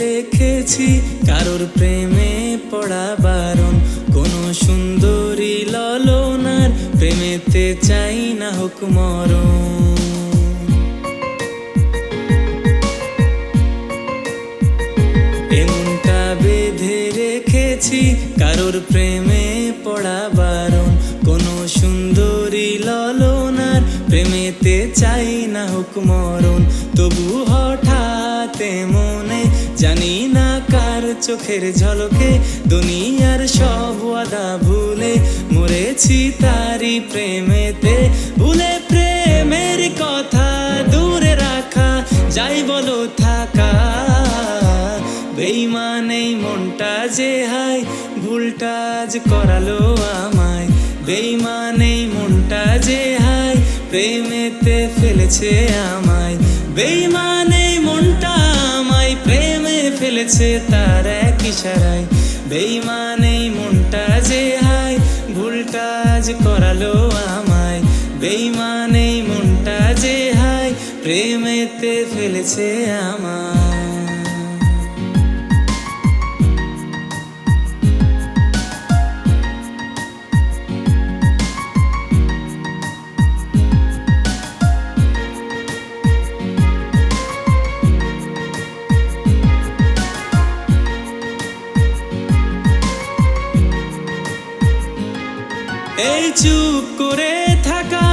দেখেছি কারোর প্রেমে পড়া বারণ। কোনো সুন্দরী ললনার প্রেমেতে চাই না হোক মরণ। এমনটা বেঁধে রেখেছি, কারোর প্রেমে পড়া বারণ। কোনো সুন্দরী ললনার প্রেমেতে চাই না হোক চোখের ঝলকে দুনিয়ার সব ওয়াদা ভুলে মরেছি তারি প্রেমেতে। ভুলে প্রেমের কথা দূরে রাখা, যাই বলো থাকা। বেইমানেই মনটা যে হাই ভুলটা আজ করালো আমায়। বেইমানেই মনটা যে হাই প্রেমেতে ফেলেছে আমায়। বেইমানেই মনটা ফেলেছে তার এক ইশারায়। বেইমানেই মনটা যে হাই ভুল কাজ করালো আমায়। বেইমানেই মনটা যে হায়, প্রেমেতে ফেলেছে আমায়। এই চুপ করে থাকা,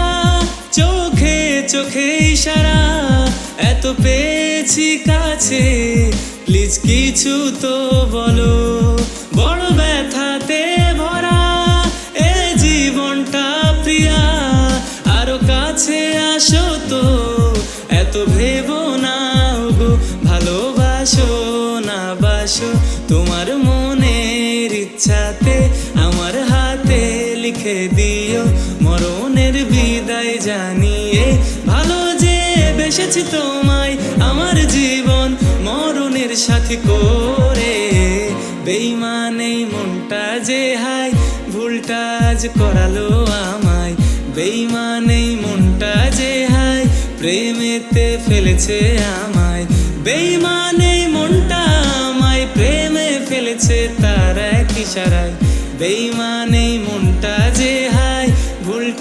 চোখে চোখে ইশারা। এত পেয়েছি কাছে, প্লিজ কিছু তো বলো। বড় ব্যথাতে ভরা, এ জীবনটা প্রিয়া। আরও কাছে আসো তো, এত ভেবো না গো ভালোবাসো না, বাসো। তোমার মনের ইচ্ছাতে আমার লিখে দিও, মরণের বিদায় জানিয়ে। ভালো যে বেসেছি তোমায়, আমার জীবন মরণের সাথে করে। বেইমানেই মনটা যে হাই ভুলটা আজ করালো আমায়। বেইমানেই মনটা যে হাই প্রেমেতে ফেলেছে আমায়। বেইমানেই মনটা আমায়, প্রেমে ফেলেছে তার এক ইশারায়।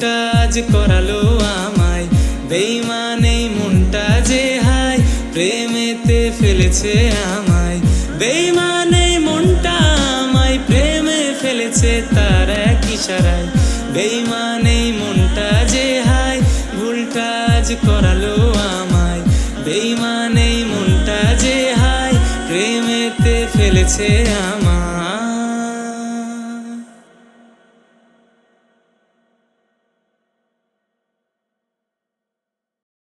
আজ করালো আমায়। বেইমানেই মনটা যে হাই প্রেমেতে ফেলেছে আমায়। বেইমানেই মনটা আমায়, প্রেমে ফেলেছে তার এক ইশারায়। বেইমানেই মনটা যে হাই ভুলটা আজ করালো আমায়। বেইমানেই মনটা যে হাই প্রেমেতে ফেলেছে আমায়।